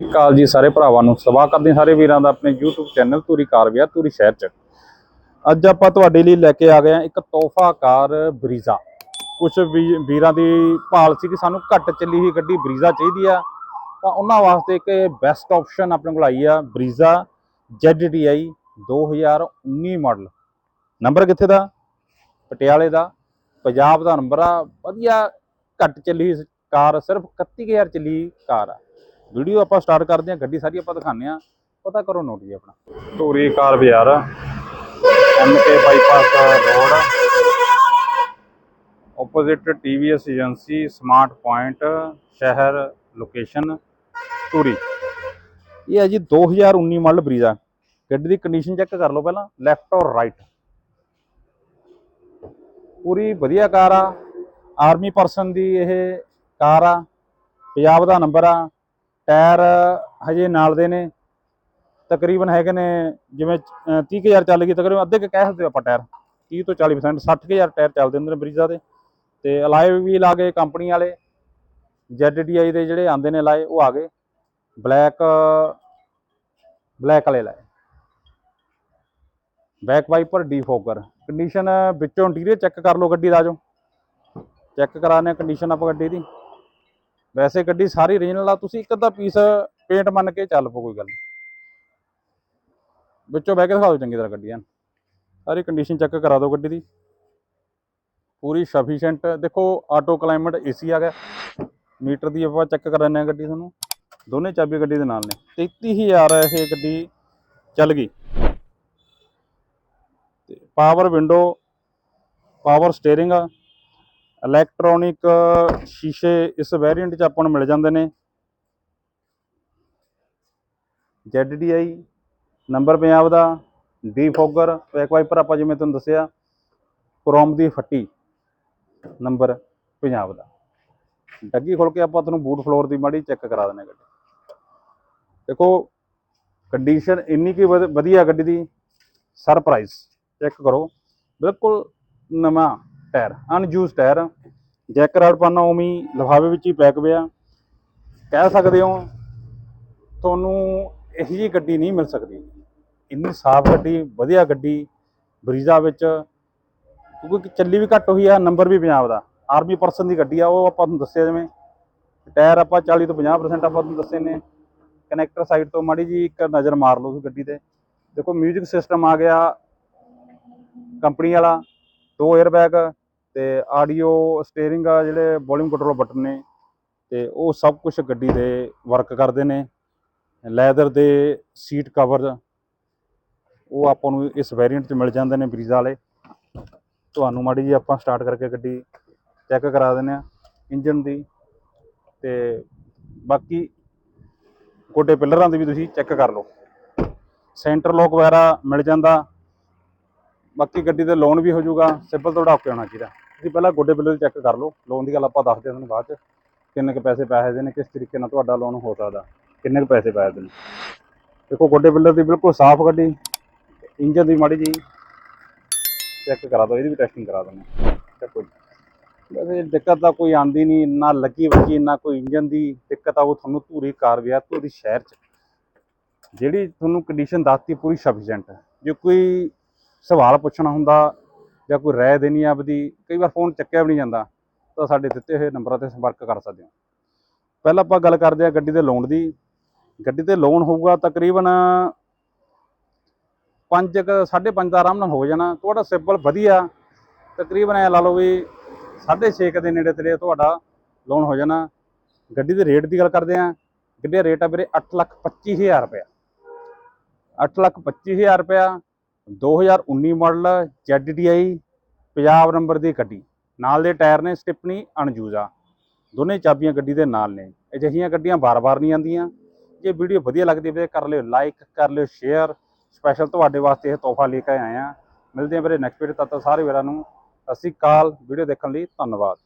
ਸਤਿ ਸ਼੍ਰੀ ਅਕਾਲ ਜੀ ਸਾਰੇ ਭਰਾਵਾਂ ਨੂੰ। ਸਵਾਗਤ ਕਰਦੇ ਹਾਂ ਸਾਰੇ ਵੀਰਾਂ ਦਾ ਆਪਣੇ YouTube ਚੈਨਲ ਧੂਰੀ ਕਾਰ ਵਿਆਹ, ਧੂਰੀ ਸ਼ਹਿਰ ਚ। ਅੱਜ ਆਪਾਂ ਤੁਹਾਡੇ ਲਈ ਲੈ ਕੇ ਆ ਗਏ ਹਾਂ ਇੱਕ ਤੋਹਫਾ ਕਾਰ ਬਰੀਜ਼ਾ ਕੁਝ ਵੀਰਾਂ ਦੀ ਭਾਲ ਸੀ ਕਿ ਸਾਨੂੰ ਘੱਟ ਚੱਲੀ ਹੋਈ ਗੱਡੀ ਬਰੀਜ਼ਾ ਚਾਹੀਦੀ ਆ। ਤਾਂ ਉਹਨਾਂ ਵਾਸਤੇ ਇੱਕ ਬੈਸਟ ਆਪਸ਼ਨ ਆਪਣੇ ਕੋਲ ਆਈ ਆ, ਬਰੀਜ਼ਾ ZDI 2019 ਮਾਡਲ ਨੰਬਰ ਕਿੱਥੇ ਦਾ? ਪਟਿਆਲੇ ਦਾ। ਪੰਜਾਬ ਦਾ ਨੰਬਰ ਆ। ਵਧੀਆ ਘੱਟ ਚੱਲੀ ਕਾਰ, ਸਿਰਫ 31000 ਚੱਲੀ ਕਾਰ ਆ। ਵੀਡੀਓ ਆਪਾਂ ਸਟਾਰਟ ਕਰਦੇ ਹਾਂ ਗੱਡੀ ਸਾਰੀ ਆਪਾਂ ਦਿਖਾਉਂਦੇ ਹਾਂ। ਪਤਾ ਕਰੋ ਨੋਟ ਜੀ ਆਪਣਾ। ਧੂਰੀ ਕਾਰ ਬਾਜ਼ਾਰ MK bypass road opposite TVS agency smart point ਸ਼ਹਿਰ ਲੋਕੇਸ਼ਨ ਧੂਰੀ। ਇਹ ਹੈ ਜੀ 2019 ਮਾਡਲ ਬਰੀਜ਼ਾ। ਗੱਡੀ ਦੀ ਕੰਡੀਸ਼ਨ ਚੈੱਕ ਕਰ ਲਓ ਪਹਿਲਾਂ ਲੈਫਟ ਔਰ ਰਾਈਟ ਪੂਰੀ ਵਧੀਆ ਕਾਰ ਆ। ਆਰਮੀ ਪਰਸਨ ਦੀ ਇਹ ਕਾਰ ਆ। ਪੰਜਾਬ ਦਾ ਨੰਬਰ ਆ। ਟਾਇਰ ਹਜੇ ਨਾਲ ਦੇ ਨੇ, ਤਕਰੀਬਨ ਹੈਗੇ ਨੇ ਜਿਵੇਂ, ਅਹ 30000 ਚੱਲ ਗਈ, ਤਕਰੀਬਨ ਅੱਧੇ ਕੁ ਕਹਿ ਸਕਦੇ ਆਪਾਂ ਟਾਇਰ 30 ਤੋਂ 40% 60000 ਟਾਇਰ ਚੱਲਦੇ ਹੁੰਦੇ ਨੇ ਬਰੀਜ਼ਾ ਦੇ, ਤੇ ਅਲਾਏ ਵੀ ਲਾ ਗਏ ਕੰਪਨੀ ਵਾਲੇ ZDI ਦੇ ਜਿਹੜੇ ਆਂਦੇ ਨੇ ਲਾਏ ਉਹ ਆ ਗਏ, ਬਲੈਕ ਬਲੈਕ ਵਾਲੇ ਲਾਏ। ਬੈਕ ਵਾਈਪਰ, ਡੀਫੋਕਰ ਕੰਡੀਸ਼ਨ ਵਿੱਚੋਂ ਇੰਟੀਰੀਅਰ ਚੈੱਕ ਕਰ ਲਓ ਗੱਡੀ ਦਾ ਜੋ ਚੈੱਕ ਕਰਾਣੇ ਕੰਡੀਸ਼ਨ ਆਪਾਂ ਗੱਡੀ ਦੀ। ਵੈਸੇ ਗੱਡੀ ਸਾਰੀ ਰੀਜਨਲ ਆ, ਤੁਸੀਂ ਇੱਕ ਅੱਧਾ ਪੀਸ ਪੇਂਟ ਮੰਨ ਕੇ ਚੱਲ ਪੋ ਕੋਈ ਗੱਲ ਨਹੀਂ। ਵਿੱਚੋਂ ਬਹਿ ਕੇ ਦਿਖਾ ਦਿਓ ਚੰਗੀ ਤਰ੍ਹਾਂ ਗੱਡੀ ਐਨ ਸਾਰੀ ਕੰਡੀਸ਼ਨ ਚੈੱਕ ਕਰਾ ਦਿਓ ਗੱਡੀ ਦੀ। ਪੂਰੀ ਸਫੀਸ਼ੀਐਂਟ ਦੇਖੋ ਆਟੋ ਕਲਾਈਮੇਟ ਏਸੀ ਆ ਗਿਆ। ਮੀਟਰ ਦੀ ਆਪਾਂ ਚੈੱਕ ਕਰ ਲੈਂਦੇ ਆ ਗੱਡੀ ਤੁਹਾਨੂੰ। ਦੋਨੇ ਚਾਬੀ ਗੱਡੀ ਦੇ ਨਾਲ ਨੇ। 33000 ਇਹ ਗੱਡੀ ਚੱਲ ਗਈ। ਤੇ power window power steering electronic ਸ਼ੀਸ਼ੇ ਇਸ ਵੇਰੀਐਂਟ 'ਚ ਆਪਾਂ ਨੂੰ ਮਿਲ ਜਾਂਦੇ ਨੇ। ZDI ਨੰਬਰ ਪੰਜਾਬ ਦਾ, ਡੀ ਫੋਗਰ ਬੈਕ ਵਾਈਪਰ ਆਪਾਂ ਜਿਵੇਂ ਤੁਹਾਨੂੰ ਦੱਸਿਆ, ਕ੍ਰੋਮ ਦੀ ਫੱਟੀ ਨੰਬਰ ਪੰਜਾਬ ਦਾ। ਡੱਗੀ ਖੋਲ ਕੇ ਆਪਾਂ ਤੁਹਾਨੂੰ ਬੂਟ ਫਲੋਰ ਦੀ ਮਾੜੀ ਚੈੱਕ ਕਰਾ ਦਿੰਦੇ ਹਾਂ ਗੱਡੀ। ਦੇਖੋ ਕੰਡੀਸ਼ਨ ਇੰਨੀ ਕੀ ਵਧੀਆ ਗੱਡੀ ਦੀ ਸਰਪ੍ਰਾਈਜ਼ ਚੈੱਕ ਕਰੋ। ਬਿਲਕੁਲ ਨਵਾਂ tyre unused tyre. Jack rod ਪਾਣਾ ਉਵੇਂ ਲਿਫਾਫੇ ਵਿੱਚ ਹੀ ਪੈਕ ਪਿਆ। ਕਹਿ ਸਕਦੇ ਹੋ, ਤੁਹਾਨੂੰ ਇਹੀ ਜੀ ਗੱਡੀ ਨਹੀਂ ਮਿਲ ਸਕਦੀ। ਇੰਨੀ ਸਾਫ਼ ਗੱਡੀ, ਵਧੀਆ ਗੱਡੀ, ਬਰੀਜ਼ਾ ਵਿੱਚ, ਕਿਉਂਕਿ ਚੱਲੀ ਵੀ ਘੱਟ ਹੋਈ ਆ, ਨੰਬਰ ਵੀ ਪੰਜਾਬ ਦਾ। ਆਰਮੀ ਪਰਸਨ ਦੀ ਗੱਡੀ ਆ, ਉਹ ਆਪਾਂ ਤੁਹਾਨੂੰ ਦੱਸਿਆ ਜਿਵੇਂ। ਟਾਇਰ ਆਪਾਂ 40 ਤੋਂ 50% ਆਪਾਂ ਤੁਹਾਨੂੰ ਦੱਸੇ ਨੇ। ਕਨੈਕਟਰ ਸਾਈਡ ਤੋਂ ਮਾੜੀ ਜੀ ਇੱਕ ਨਜ਼ਰ ਮਾਰ ਲਓ ਉਸ ਗੱਡੀ ਤੇ। ਦੇਖੋ 뮤직 ਸਿਸਟਮ ਆ ਗਿਆ। ਕੰਪਨੀ ਵਾਲਾ, ਦੋ 에ਅਰਬੈਗ ਤੇ ਆਡੀਓ ਸਟੀਅਰਿੰਗ ਆ ਜਿਹੜੇ ਵੋਲਿਊਮ ਕੰਟਰੋਲ ਬਟਨ ਨੇ ਤੇ ਉਹ ਸਭ ਕੁਝ ਗੱਡੀ ਦੇ ਵਰਕ ਕਰਦੇ ਨੇ। ਲੈਦਰ ਦੇ ਸੀਟ ਕਵਰ ਉਹ ਆਪਾਂ ਨੂੰ ਇਸ ਵੇਰੀਐਂਟ 'ਚ ਮਿਲ ਜਾਂਦੇ ਨੇ ਬਰੀਜ਼ਾ ਵਾਲੇ। ਤੁਹਾਨੂੰ ਮਾੜੀ ਜੀ ਆਪਾਂ ਸਟਾਰਟ ਕਰਕੇ ਗੱਡੀ ਚੈੱਕ ਕਰਾ ਦਿੰਦੇ ਆ ਇੰਜਨ ਦੀ ਤੇ ਬਾਕੀ ਗੋਡੇ ਪਿਲਰਾਂ ਦੀ ਵੀ ਤੁਸੀਂ ਚੈੱਕ ਕਰ ਲਓ। ਸੈਂਟਰ ਲੋਕ ਵਗੈਰਾ ਮਿਲ ਜਾਂਦਾ। ਬਾਕੀ ਗੱਡੀ ਤੇ ਲੋਨ ਵੀ ਹੋ ਜਾਊਗਾ। ਸਿੰਪਲ ਤੋਂ ਢੱਕ ਕੇ ਆਉਣਾ ਚਾਹੀਦਾ। ਤੁਸੀਂ ਪਹਿਲਾਂ ਗੋਡੇ ਬਿੱਲ ਚੈੱਕ ਕਰ ਲਓ। ਲੋਨ ਦੀ ਗੱਲ ਆਪਾਂ ਦੱਸਦੇ ਹਾਂ ਤੁਹਾਨੂੰ ਬਾਅਦ ਚ। ਕਿੰਨੇ ਕੁ ਪੈਸੇ ਪੈਸੇ ਦੇ ਨੇ, ਕਿਸ ਤਰੀਕੇ ਨਾਲ ਤੁਹਾਡਾ ਲੋਨ ਹੋ ਸਕਦਾ। ਕਿੰਨੇ ਕੁ ਪੈਸੇ ਪੈਸੇ ਸਕਦੇ ਨੇ। ਦੇਖੋ, ਗੋਡੇ ਬਿੱਲ ਦੀ ਬਿਲਕੁਲ ਸਾਫ਼ ਗੱਡੀ। ਇੰਜਨ ਦੀ ਮਾੜੀ ਜੀ ਚੈੱਕ ਕਰਾ ਦਿਓ, ਇਹਦੀ ਵੀ ਟੈਸਟਿੰਗ ਕਰਾ ਦਿੰਦੇ ਚੱਕੋ ਵੈਸੇ ਦਿੱਕਤ ਤਾਂ ਕੋਈ ਆਂਦੀ ਨਹੀਂ ਨਾ ਲੱਗੀ ਵੱਜੀ ਨਾ ਕੋਈ ਇੰਜਨ ਦੀ ਦਿੱਕਤ ਆ, ਉਹ ਤੁਹਾਨੂੰ ਧੂਰੀ ਕਾਰ ਵਿਆਹ ਧੂਰੀ ਸ਼ਹਿਰ ਚ। ਜਿਹੜੀ ਤੁਹਾਨੂੰ ਕੰਡੀਸ਼ਨ ਦੱਸਤੀ, ਪੂਰੀ ਸਫੀਸ਼ੀਐਂਟ ਜੇ ਕੋਈ ਸਵਾਲ ਪੁੱਛਣਾ ਹੁੰਦਾ ਜਾਂ ਕੋਈ ਰਾਏ ਦੇਣੀ ਆ ਆਪਦੀ ਕਈ ਵਾਰ ਫੋਨ ਚੱਕਿਆ ਵੀ ਨਹੀਂ ਜਾਂਦਾ ਤਾਂ ਸਾਡੇ ਦਿੱਤੇ ਹੋਏ ਨੰਬਰਾਂ ਤੇ ਸੰਪਰਕ ਕਰ ਸਕਦੇ ਹੋ। ਪਹਿਲਾਂ ਆਪਾਂ ਗੱਲ ਕਰਦੇ ਹਾਂ ਗੱਡੀ ਦੇ ਲੋਨ ਦੀ। ਗੱਡੀ ਤੇ ਲੋਨ ਹੋਊਗਾ ਤਕਰੀਬਨ 5 5.5 ਦਾ ਆਰਾਮ ਨਾਲ ਹੋ ਜਾਣਾ। ਤੁਹਾਡਾ ਸਿੰਪਲ ਵਧੀਆ ਤਕਰੀਬਨ ਐ ਲਾ ਲਓ ਵੀ 6.5 ਦੇ ਨੇੜੇ ਤੇੜੇ ਤੁਹਾਡਾ ਲੋਨ ਹੋ ਜਾਣਾ। ਗੱਡੀ ਦੇ ਰੇਟ ਦੀ ਗੱਲ ਕਰਦੇ ਹਾਂ। ਗੱਡੀ ਦਾ ਰੇਟ ਆ ਵੀਰੇ 8,25,000 ਰੁਪਇਆ। 8,25,000 ਰੁਪਇਆ। 2019 ਮਾਡਲ ZDI ਪੰਜਾਬ ਨੰਬਰ ਦੀ ਗੱਡੀ। ਨਾਲ ਦੇ ਟਾਇਰ ਨੇ ਸਟਿਪਨੀ, ਅਣਜੂਜ਼ਾ। ਦੋਨੇ ਚਾਬੀਆਂ ਗੱਡੀ ਦੇ ਨਾਲ ਨੇ। ਅਜਿਹੀਆਂ ਗੱਡੀਆਂ ਬਾਰ-ਬਾਰ ਨਹੀਂ ਆਉਂਦੀਆਂ। ਜੇ ਵੀਡੀਓ ਵਧੀਆ ਲੱਗਦੀ ਹੈ ਕਰ ਲਿਓ ਲਾਈਕ, ਕਰ ਲਿਓ ਸ਼ੇਅਰ। ਸਪੈਸ਼ਲ ਤੁਹਾਡੇ ਵਾਸਤੇ ਇਹ ਤੋਹਫਾ ਲੈ ਕੇ ਆਏ ਆ ਮਿਲਦੇ ਹਾਂ ਵੀਰੇ ਨੈਕਸਟ ਵੀਡੀਓ ਤੱਕ ਤੱਕ ਸਾਰੇ ਵੀਰਾਂ ਨੂੰ ਸਤਿ ਸ਼੍ਰੀ ਅਕਾਲ। ਵੀਡੀਓ ਦੇਖਣ ਲਈ ਧੰਨਵਾਦ।